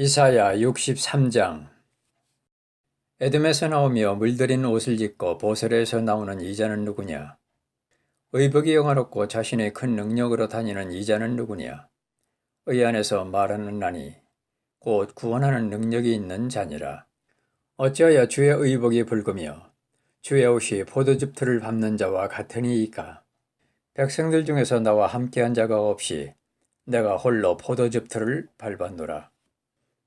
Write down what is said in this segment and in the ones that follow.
이사야 63장 에돔에서 나오며 물들인 옷을 입고 보설에서 나오는 이자는 누구냐? 의복이 영화롭고 자신의 큰 능력으로 다니는 이자는 누구냐? 의 안에서 말하는 나니 곧 구원하는 능력이 있는 자니라. 어찌하여 주의 의복이 붉으며 주의 옷이 포도즙 틀을 밟는 자와 같으니이까? 백성들 중에서 나와 함께한 자가 없이 내가 홀로 포도즙 틀을 밟았노라.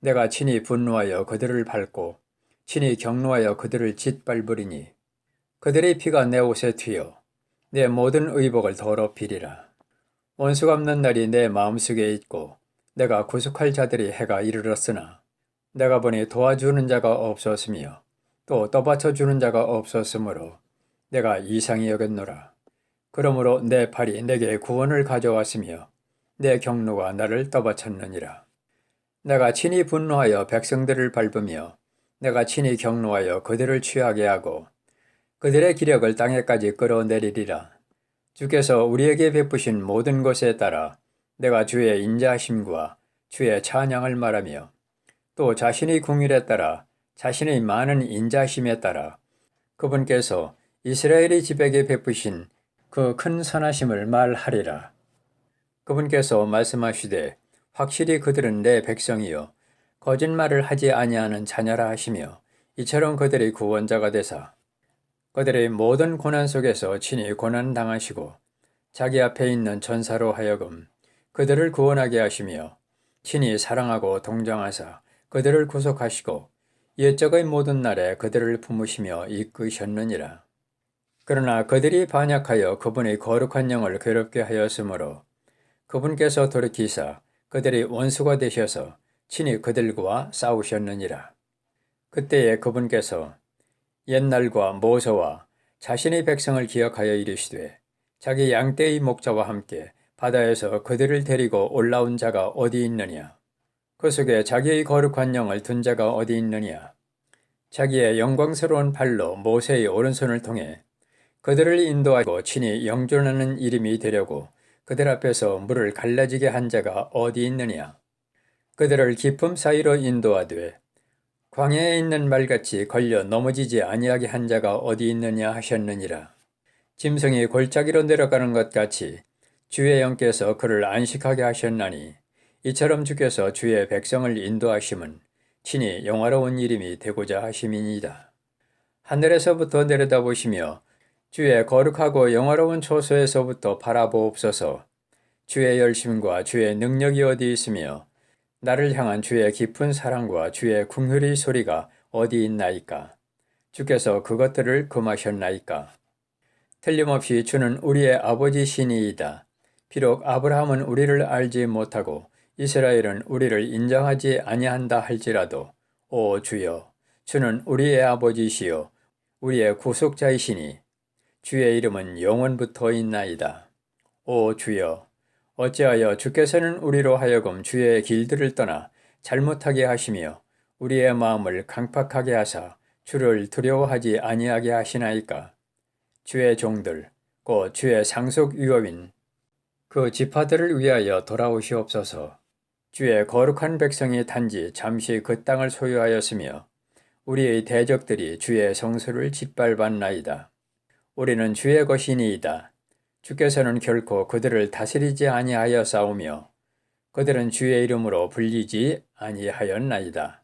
내가 친히 분노하여 그들을 밟고 친히 경노하여 그들을 짓밟으리니 그들의 피가 내 옷에 튀어 내 모든 의복을 더럽히리라. 원수 갚는 날이 내 마음속에 있고 내가 구속할 자들이 해가 이르렀으나 내가 보니 도와주는 자가 없었으며 또 떠받쳐 주는 자가 없었으므로 내가 이상히 여겼노라. 그러므로 내 팔이 내게 구원을 가져왔으며 내 경로가 나를 떠받쳤느니라. 내가 친히 분노하여 백성들을 밟으며 내가 친히 경노하여 그들을 취하게 하고 그들의 기력을 땅에까지 끌어내리리라. 주께서 우리에게 베푸신 모든 것에 따라 내가 주의 인자하심과 주의 찬양을 말하며 또 자신의 궁일에 따라 자신의 많은 인자심에 따라 그분께서 이스라엘의 집에게 베푸신 그 큰 선하심을 말하리라. 그분께서 말씀하시되 확실히 그들은 내 백성이요 거짓말을 하지 아니하는 자녀라 하시며 이처럼 그들의 구원자가 되사 그들의 모든 고난 속에서 친히 고난 당하시고 자기 앞에 있는 전사로 하여금 그들을 구원하게 하시며 친히 사랑하고 동정하사 그들을 구속하시고 옛적의 모든 날에 그들을 품으시며 이끄셨느니라. 그러나 그들이 반역하여 그분의 거룩한 영을 괴롭게 하였으므로 그분께서 돌이키사 그들의 원수가 되셔서 친히 그들과 싸우셨느니라. 그때에 그분께서 옛날과 모세와 자신의 백성을 기억하여 이르시되 자기 양떼의 목자와 함께 바다에서 그들을 데리고 올라온 자가 어디 있느냐? 그 속에 자기의 거룩한 영을 둔 자가 어디 있느냐? 자기의 영광스러운 발로 모세의 오른손을 통해 그들을 인도하고 친히 영존하는 이름이 되려고 그들 앞에서 물을 갈라지게 한 자가 어디 있느냐? 그들을 기품 사이로 인도하되 광야에 있는 말같이 걸려 넘어지지 아니하게 한 자가 어디 있느냐 하셨느니라. 짐승이 골짜기로 내려가는 것 같이 주의 영께서 그를 안식하게 하셨나니 이처럼 주께서 주의 백성을 인도하심은 친히 영화로운 이름이 되고자 하심이니이다. 하늘에서부터 내려다보시며 주의 거룩하고 영화로운 초소에서부터 바라보옵소서 주의 열심과 주의 능력이 어디 있으며 나를 향한 주의 깊은 사랑과 주의 궁휼의 소리가 어디 있나이까? 주께서 그것들을 금하셨나이까? 틀림없이 주는 우리의 아버지시니이다. 비록 아브라함은 우리를 알지 못하고 이스라엘은 우리를 인정하지 아니한다 할지라도 오 주여 주는 우리의 아버지시요 우리의 구속자이시니 주의 이름은 영원부터 있나이다. 오 주여 어찌하여 주께서는 우리로 하여금 주의 길들을 떠나 잘못하게 하시며 우리의 마음을 강팍하게 하사 주를 두려워하지 아니하게 하시나이까? 주의 종들, 곧 주의 상속 유업인 그 지파들을 위하여 돌아오시옵소서. 주의 거룩한 백성이 단지 잠시 그 땅을 소유하였으며 우리의 대적들이 주의 성소를 짓밟았나이다. 우리는 주의 것이니이다. 주께서는 결코 그들을 다스리지 아니하여 싸우며 그들은 주의 이름으로 불리지 아니하였나이다.